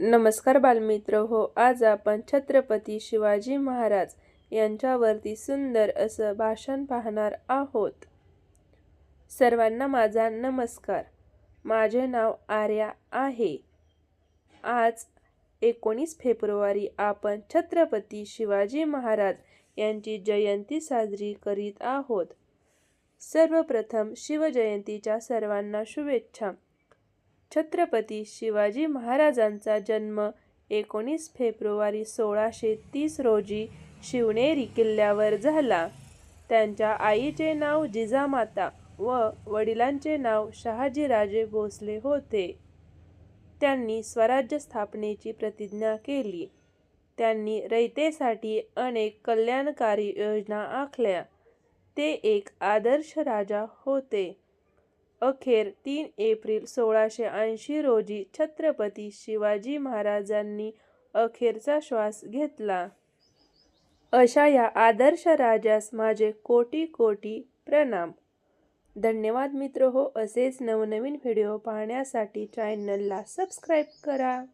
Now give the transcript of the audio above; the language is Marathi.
नमस्कार बालमित्र. हो आज आपण छत्रपती शिवाजी महाराज यांच्यावरती सुंदर असं भाषण पाहणार आहोत. सर्वांना माझा नमस्कार. माझे नाव आर्या आहे. आज एकोणीस फेब्रुवारी आपण छत्रपती शिवाजी महाराज यांची जयंती साजरी करीत आहोत. सर्वप्रथम शिवजयंतीच्या सर्वांना शुभेच्छा. छत्रपती शिवाजी महाराजांचा जन्म एकोणीस फेब्रुवारी सोळाशे तीस रोजी शिवनेरी किल्ल्यावर झाला. त्यांच्या आईचे नाव जिजामाता व वडिलांचे नाव शहाजीराजे भोसले होते. त्यांनी स्वराज्य स्थापनेची प्रतिज्ञा केली. त्यांनी रयतेसाठी अनेक कल्याणकारी योजना आखल्या. ते एक आदर्श राजा होते. अखेर तीन एप्रिल सोळाशे ऐंशी रोजी छत्रपती शिवाजी महाराजांनी अखेरचा श्वास घेतला. अशा या आदर्श राजास माझे कोटी कोटी प्रणाम. धन्यवाद मित्र हो असेच नवनवीन व्हिडिओ पाहण्यासाठी चॅनलला सबस्क्राईब करा.